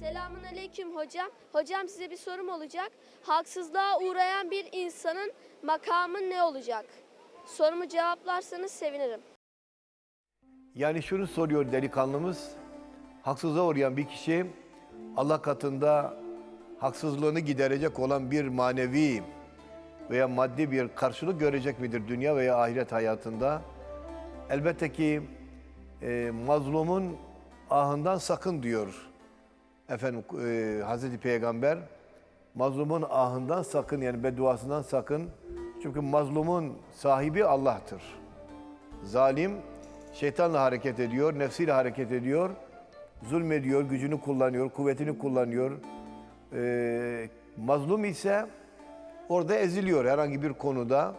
Selamun aleyküm hocam. Hocam size bir sorum olacak. Haksızlığa uğrayan bir insanın makamı ne olacak? Sorumu cevaplarsanız sevinirim. Yani şunu soruyor delikanlımız. Haksızlığa uğrayan bir kişi Allah katında haksızlığını giderecek olan bir manevi veya maddi bir karşılık görecek midir dünya veya ahiret hayatında? Elbette ki e, mazlumun ahından sakın diyor efendim e, Hazreti Peygamber. Mazlumun ahından sakın yani bedduasından sakın. Çünkü mazlumun sahibi Allah'tır. Zalim şeytanla hareket ediyor, nefsiyle hareket ediyor, zulmediyor, gücünü kullanıyor, kuvvetini kullanıyor. Ee, mazlum ise orada eziliyor herhangi bir konuda.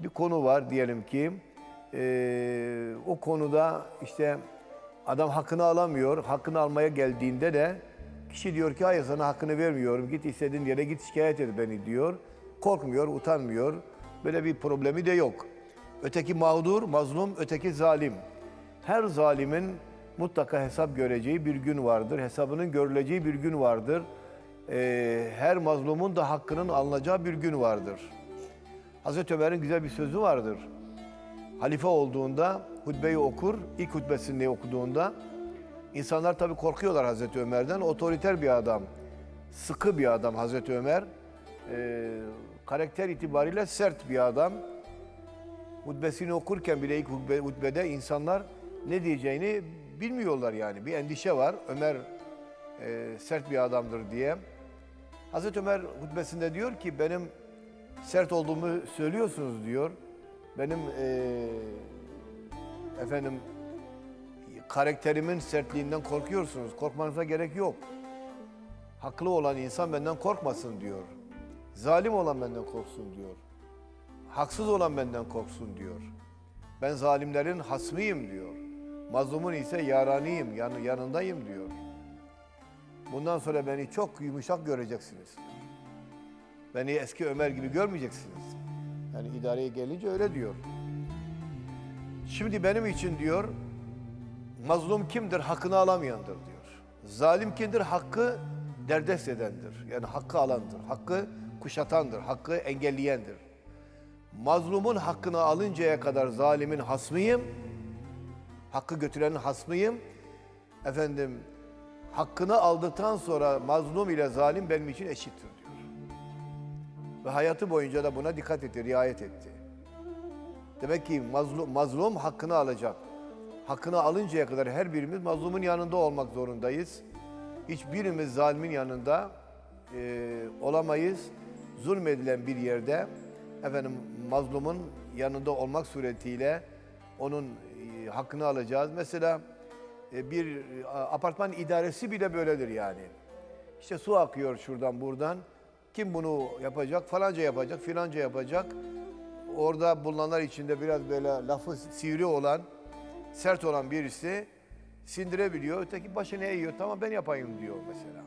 Bir konu var diyelim ki, ee, o konuda işte adam hakkını alamıyor, hakkını almaya geldiğinde de kişi diyor ki hayır sana hakkını vermiyorum, git istediğin yere git şikayet et beni diyor. Korkmuyor, utanmıyor, böyle bir problemi de yok. Öteki mağdur, mazlum, öteki zalim. Her zalimin mutlaka hesap göreceği bir gün vardır. Hesabının görüleceği bir gün vardır. Ee, her mazlumun da hakkının alınacağı bir gün vardır. Hazreti Ömer'in güzel bir sözü vardır. Halife olduğunda hutbeyi okur, ilk hutbesini okuduğunda insanlar tabii korkuyorlar Hazreti Ömer'den. Otoriter bir adam, sıkı bir adam Hazreti Ömer. Ee, karakter itibariyle sert bir adam hutbesini okurken bile ilk hutbe, hutbede insanlar ne diyeceğini bilmiyorlar yani. Bir endişe var. Ömer e, sert bir adamdır diye. Hazreti Ömer hutbesinde diyor ki benim sert olduğumu söylüyorsunuz diyor. Benim e, efendim karakterimin sertliğinden korkuyorsunuz. Korkmanıza gerek yok. Haklı olan insan benden korkmasın diyor. Zalim olan benden korksun diyor. Haksız olan benden korksun diyor. Ben zalimlerin hasmıyım diyor. Mazlumun ise yaranıyım, yan, yanındayım diyor. Bundan sonra beni çok yumuşak göreceksiniz. Beni eski Ömer gibi görmeyeceksiniz. Yani idareye gelince öyle diyor. Şimdi benim için diyor, mazlum kimdir? Hakkını alamayandır diyor. Zalim kimdir? Hakkı derdest edendir. Yani hakkı alandır. Hakkı kuşatandır. Hakkı engelleyendir. Mazlumun hakkını alıncaya kadar zalimin hasmıyım. Hakkı götürenin hasmıyım. Efendim hakkını aldıktan sonra mazlum ile zalim benim için eşittir diyor. Ve hayatı boyunca da buna dikkat etti, riayet etti. Demek ki mazlum, mazlum hakkını alacak. Hakkını alıncaya kadar her birimiz mazlumun yanında olmak zorundayız. Hiçbirimiz zalimin yanında e, olamayız. Zulmedilen bir yerde efendim mazlumun yanında olmak suretiyle onun e, hakkını alacağız. Mesela e, bir e, apartman idaresi bile böyledir yani. İşte su akıyor şuradan buradan. Kim bunu yapacak? Falanca yapacak, filanca yapacak. Orada bulunanlar içinde biraz böyle lafı sivri olan, sert olan birisi sindirebiliyor. Öteki başını eğiyor. Tamam ben yapayım diyor mesela.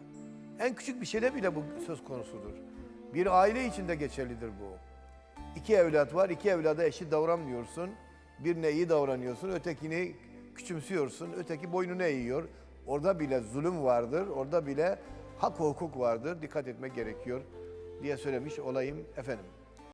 En küçük bir şeyde bile bu söz konusudur. Bir aile içinde geçerlidir bu. İki evlat var, iki evlada eşit davranmıyorsun. Birine iyi davranıyorsun, ötekini küçümsüyorsun, öteki boynunu eğiyor. Orada bile zulüm vardır, orada bile hak hukuk vardır. Dikkat etmek gerekiyor diye söylemiş olayım efendim.